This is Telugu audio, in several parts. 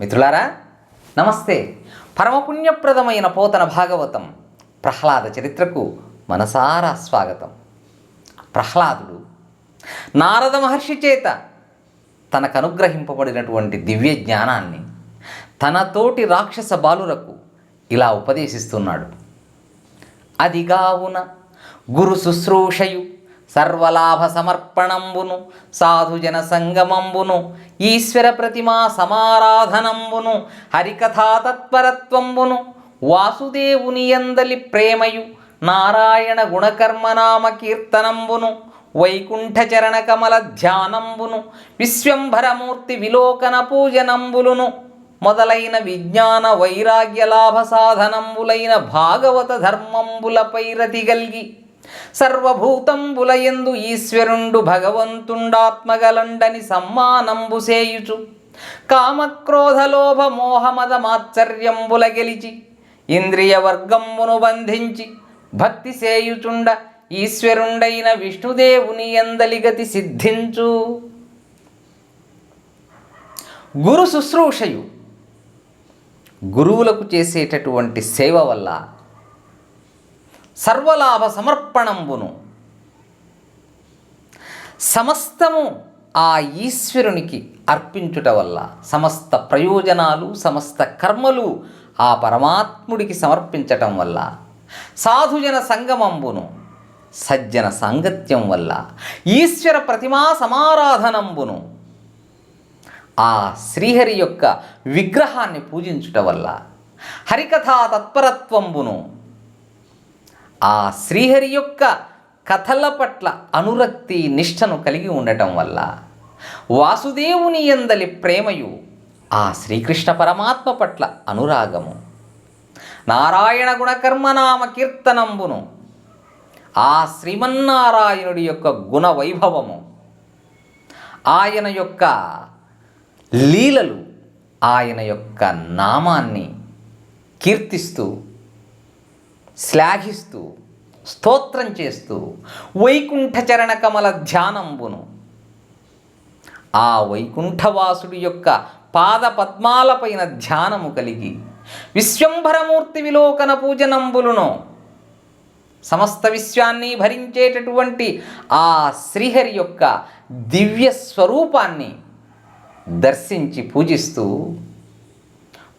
మిత్రులారా నమస్తే. పరమపుణ్యప్రదమైన పోతన భాగవతం ప్రహ్లాద చరిత్రకు మనసారా స్వాగతం. ప్రహ్లాదుడు నారద మహర్షి చేత తనకు అనుగ్రహింపబడినటువంటి దివ్య జ్ఞానాన్ని తనతోటి రాక్షస బాలులకు ఇలా ఉపదేశిస్తున్నాడు. అదిగావున గురు శుశ్రూషయు సర్వలాభ సమర్పణంబును సాధుజన సంగమంబును ఈశ్వర ప్రతిమా సమారాధనంబును హరికథా తత్పరత్వంబును వాసుదేవుని ఎందలి ప్రేమయు నారాయణ గుణకర్మనామ కీర్తనంబును వైకుంఠ చరణ కమల ధ్యానంబును విశ్వంభరమూర్తి విలోకన పూజనంబులును మొదలైన విజ్ఞాన వైరాగ్య లాభ సాధనంబులైన భాగవత ధర్మంబులపై రతిగల్గి సర్వభూతంబులయందు ఈశ్వరుండు భగవంతుండాత్మగలండని సమ్మానంబు సేయుచు. కామక్రోధలోభ మోహమద మాత్సర్యంబుల గెలిచి ఇంద్రియ వర్గంబును బంధించి భక్తి సేయుచుండ ఈశ్వరుండైన విష్ణుదేవుని ఎందలిగతి సిద్ధించు. గురు శుశ్రూషయు గురువులకు చేసేటటువంటి సేవ వల్ల సర్వలాభ సమర్పణంబును. సమస్తము ఆ ఈశ్వరునికి అర్పించుట వల్ల సమస్త ప్రయోజనాలు సమస్త కర్మలు ఆ పరమాత్ముడికి సమర్పించటం వల్ల సాధుజన సంగమంబును సజ్జన సాంగత్యం వల్ల ఈశ్వర ప్రతిమా సమారాధనంబును ఆ శ్రీహరి యొక్క విగ్రహాన్ని పూజించుట వల్ల హరికథా తత్పరత్వంబును ఆ శ్రీహరి యొక్క కథల పట్ల అనురక్తి నిష్టను కలిగి ఉండటం వల్ల వాసుదేవుని ఎందలి ప్రేమయు ఆ శ్రీకృష్ణ పరమాత్మ పట్ల అనురాగము. నారాయణ గుణకర్మనామ కీర్తనంబును ఆ శ్రీమన్నారాయణుడి యొక్క గుణ వైభవము. ఆయన యొక్క లీలలు ఆయన యొక్క నామాన్ని కీర్తిస్తూ శ్లాఘిస్తూ స్తోత్రం చేస్తూ వైకుంఠ చరణ కమల ధ్యానంబును. ఆ వైకుంఠవాసుడి యొక్క పాద పద్మాలపైన ధ్యానము కలిగి విశ్వంభరమూర్తి విలోకన పూజనంబులును సమస్త విశ్వాన్ని భరించేటటువంటి ఆ శ్రీహరి యొక్క దివ్య స్వరూపాన్ని దర్శించి పూజిస్తూ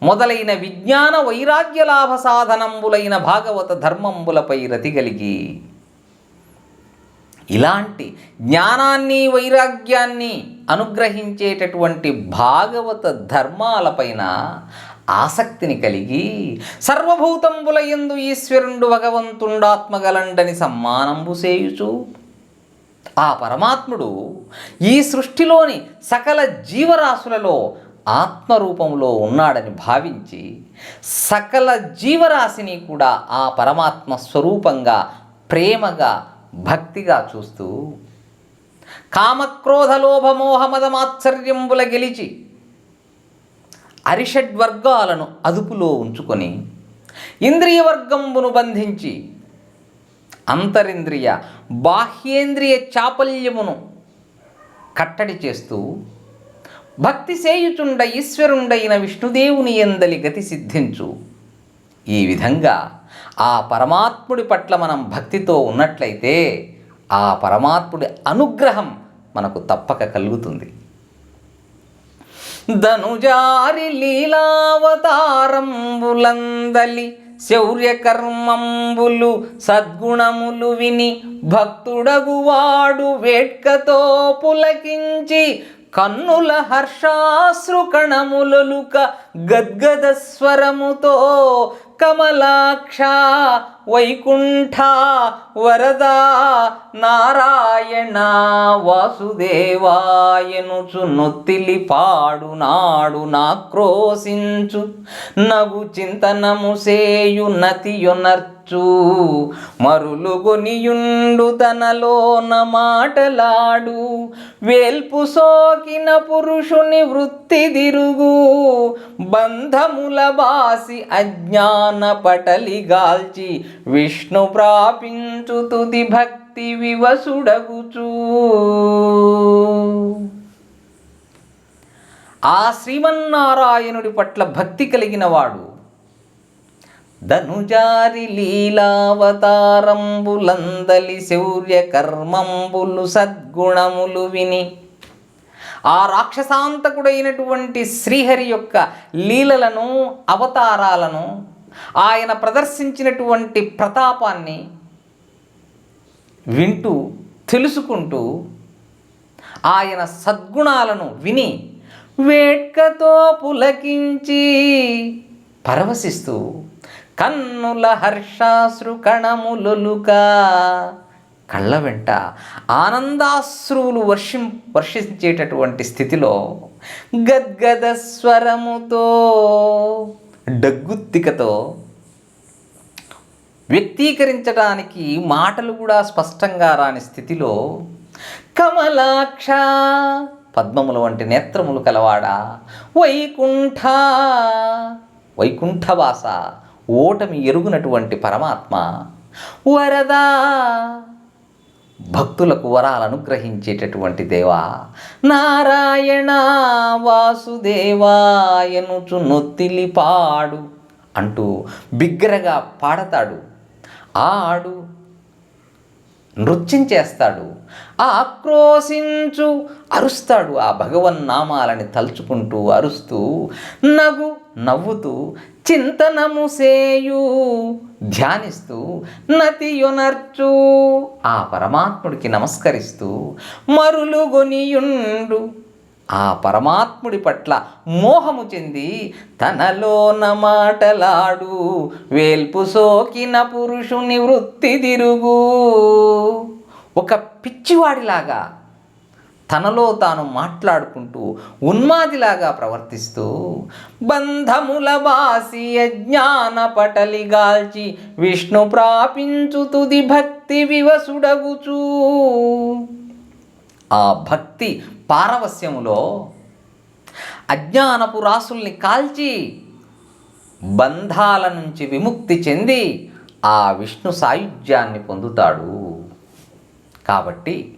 మొదలైన విజ్ఞాన వైరాగ్య లాభ సాధనంబులైన భాగవత ధర్మంబులపై రతి కలిగి. ఇలాంటి జ్ఞానాన్ని వైరాగ్యాన్ని అనుగ్రహించేటటువంటి భాగవత ధర్మాలపైన ఆసక్తిని కలిగి సర్వభూతంబులయందు ఈశ్వరుండు భగవంతుండాత్మగలండని సమ్మానంబు సేయుచు ఆ పరమాత్ముడు ఈ సృష్టిలోని సకల జీవరాశులలో ఆత్మరూపంలో ఉన్నాడని భావించి సకల జీవరాశిని కూడా ఆ పరమాత్మ స్వరూపంగా ప్రేమగా భక్తిగా చూస్తూ కామక్రోధలోభమోహమద మాత్సర్యంబుల గెలిచి అరిషడ్వర్గాలను అదుపులో ఉంచుకొని ఇంద్రియ వర్గంబును బంధించి అంతరింద్రియ బాహ్యేంద్రియ చాపల్యమును కట్టడి చేస్తూ భక్తి సేయుచుండ ఈశ్వరుండైన విష్ణుదేవుని ఎందలి గతి సిద్ధించు. ఈ విధంగా ఆ పరమాత్ముడి పట్ల మనం భక్తితో ఉన్నట్లయితే ఆ పరమాత్ముడి అనుగ్రహం మనకు తప్పక కలుగుతుంది. ధనుజారి లీలావతారంబులందలి శౌర్యకర్మంబులు సద్గుణములు విని భక్తుడగువాడు వేట్కతో పులకించి కన్నుల హర్షాశ్రు కణములలుక గద్గద స్వరముతో కమలాక్ష వైకుంఠ వరదా నారాయణ వాసుదేవాయనుచు నొత్తిలి పాడు నాడు నాక్రోశించు. నగు చింతనము సేయు నతియొనర్చు. మరులుగొనియుండు తనలోన మాటలాడు. వేల్పు సోకిన పురుషుని వృత్తి దిరుగు. బంధముల బాసి అజ్ఞాన పటలిగాల్చి విష్ణు ప్రాపించు తుది భక్తి వివసుడగుచూ. ఆ శ్రీమన్నారాయణుడి పట్ల భక్తి కలిగిన వాడు ధనుజారి లీలావతారంబులందలి శౌర్య కర్మంబులు సద్గుణములు విని ఆ రాక్షసాంతకుడైనటువంటి శ్రీహరి యొక్క లీలలను అవతారాలను ఆయన ప్రదర్శించినటువంటి ప్రతాపాన్ని వింటూ తెలుసుకుంటూ ఆయన సద్గుణాలను విని వేట్కతో పులకించి పరవశిస్తూ కన్నుల హర్షాశ్రు కణములొలుక కళ్ళ వెంట ఆనందాశ్రువులు వర్షిం వర్షించేటటువంటి స్థితిలో గద్గద స్వరముతో డగ్గుత్తికతో వ్యక్తీకరించడానికి మాటలు కూడా స్పష్టంగా రాని స్థితిలో కమలాక్ష పద్మముల వంటి నేత్రములు కలవాడా వైకుంఠ వైకుంఠవాస ఓటమి ఎరుగునటువంటి పరమాత్మ వరదా భక్తులకు వరాలను గ్రహించేటటువంటి దేవా నారాయణ వాసుదేవాయనుచు నొత్తిలి పాడు అంటూ బిగ్గరగా పాడతాడు. ఆడు నృత్యం చేస్తాడు. ఆక్రోశించు అరుస్తాడు. ఆ భగవన్నామాలని తలుచుకుంటూ అరుస్తూ నగు నవ్వుతూ చింతనము సేయు ధ్యానిస్తూ నతియునర్చు ఆ పరమాత్ముడికి నమస్కరిస్తూ మరులుగొనియుండు ఆ పరమాత్ముడి పట్ల మోహము చెంది తనలోన మాటలాడు వేల్పు సోకిన పురుషుని వృత్తి తిరుగు. ఒక పిచ్చివాడిలాగా తనలో తాను మాట్లాడుకుంటూ ఉన్మాదిలాగా ప్రవర్తిస్తూ బంధముల బాసి అజ్ఞాన పటలిగాల్చి విష్ణు ప్రాపించు తుది భక్తి వివసుడగుచూ. ఆ భక్తి పారవస్యములో అజ్ఞానపు రాసుల్ని కాల్చి బంధాల నుంచి విముక్తి చెంది ఆ విష్ణు సాయుధ్యాన్ని పొందుతాడు. కాబట్టి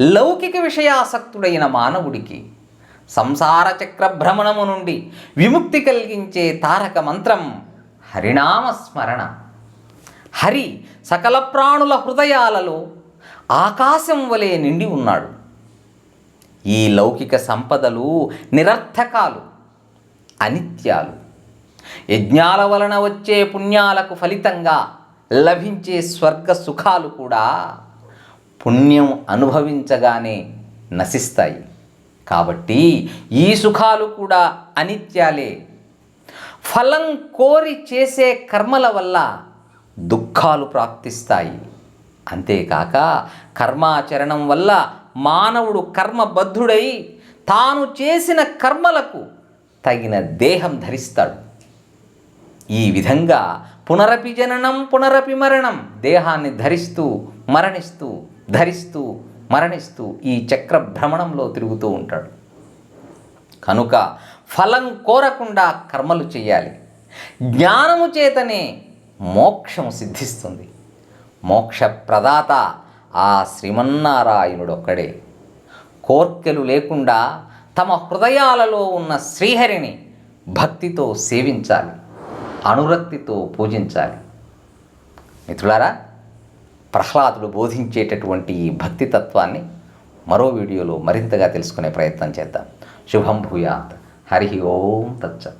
లౌకిక విషయాసక్తుడైన మానవుడికి సంసార చక్ర భ్రమణము నుండి విముక్తి కలిగించే తారక మంత్రం హరినామస్మరణ హరి సకల ప్రాణుల హృదయాలలో ఆకాశం వలె నిండి ఉన్నాడు. ఈ లౌకిక సంపదలు నిరర్థకాలు అనిత్యాలు. యజ్ఞాల వలన వచ్చే పుణ్యాలకు ఫలితంగా లభించే స్వర్గ సుఖాలు కూడా పుణ్యం అనుభవించగానే నశిస్తాయి. కాబట్టి ఈ సుఖాలు కూడా అనిత్యాలే. ఫలం కోరి చేసే కర్మల వల్ల దుఃఖాలు ప్రాప్తిస్తాయి. అంతేకాక కర్మాచరణం వల్ల మానవుడు కర్మబద్ధుడై తాను చేసిన కర్మలకు తగిన దేహం ధరిస్తాడు. ఈ విధంగా పునరపి జననం పునరపి మరణం దేహాన్ని ధరిస్తూ మరణిస్తూ ధరిస్తూ మరణిస్తూ ఈ చక్ర భ్రమణంలో తిరుగుతూ ఉంటాడు. కనుక ఫలం కోరకుండా కర్మలు చేయాలి. జ్ఞానము చేతనే మోక్షము సిద్ధిస్తుంది. మోక్ష ప్రదాత ఆ శ్రీమన్నారాయణుడు ఒక్కడే కోర్కెలు లేకుండా తమ హృదయాలలో ఉన్న శ్రీహరిని భక్తితో సేవించాలి. అనురక్తితో పూజించాలి. మిత్రులారా ప్రహ్లాదుడు బోధించేటటువంటి ఈ భక్తి తత్వాన్ని మరో వీడియోలో మరింతగా తెలుసుకునే ప్రయత్నం చేద్దాం. శుభం భూయాత్. హరి ఓం తచ్చ